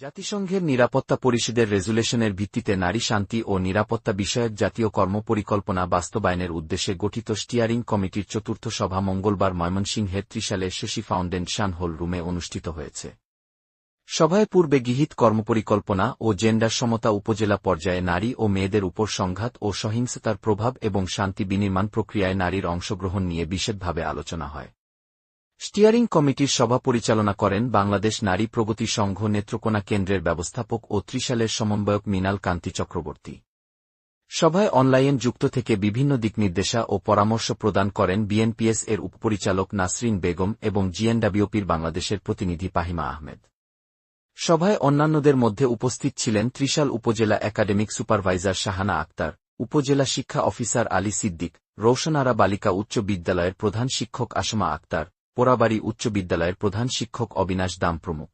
জাতিসংঘের নিরাপত্তা পরিষদের রেজুলেশনের ভিত্তিতে নারী শান্তি ও নিরাপত্তা বিষয়ক জাতীয় কর্মপরিকল্পনা বাস্তবায়নের উদ্দেশ্যে গঠিত স্টিয়ারিং কমিটির চতুর্থ সভা মঙ্গলবার ময়মনসিংহের ত্রিশালে শশী ফাউন্ডেশন হল রুমে অনুষ্ঠিত হয়েছে। সভায় পূর্বে গৃহীত কর্মপরিকল্পনা ও জেন্ডার সমতা উপজেলা পর্যায়ে নারী ও মেয়েদের উপর সংঘাত ও সহিংসতার প্রভাব এবং শান্তি বিনির্মাণ প্রক্রিয়ায় নারীর অংশগ্রহণ নিয়ে বিশেষভাবে আলোচনা হয়। স্টিয়ারিং কমিটির সভা পরিচালনা করেন বাংলাদেশ নারী প্রগতি সংঘ নেত্রকোনা কেন্দ্রের ব্যবস্থাপক ও ত্রিশালের সমন্বয়ক মিনাল কান্তি চক্রবর্তী। সভায় অনলাইন যুক্ত থেকে বিভিন্ন দিকনির্দেশা ও পরামর্শ প্রদান করেন বিএনপিএস এর উপপরিচালক নাসরিন বেগম এবং জিএনডাব্লিউপির বাংলাদেশের প্রতিনিধি পাহিমা আহমেদ। সভায় অন্যান্যদের মধ্যে উপস্থিত ছিলেন ত্রিশাল উপজেলা একাডেমিক সুপারভাইজার শাহানা আক্তার, উপজেলা শিক্ষা অফিসার আলী সিদ্দিক রৌশনারা বালিকা উচ্চ বিদ্যালয়ের প্রধান শিক্ষক আসমা আক্তার পোড়াবাড়ি উচ্চ বিদ্যালয়ের প্রধান শিক্ষক অবিনাশ দাম প্রমুখ।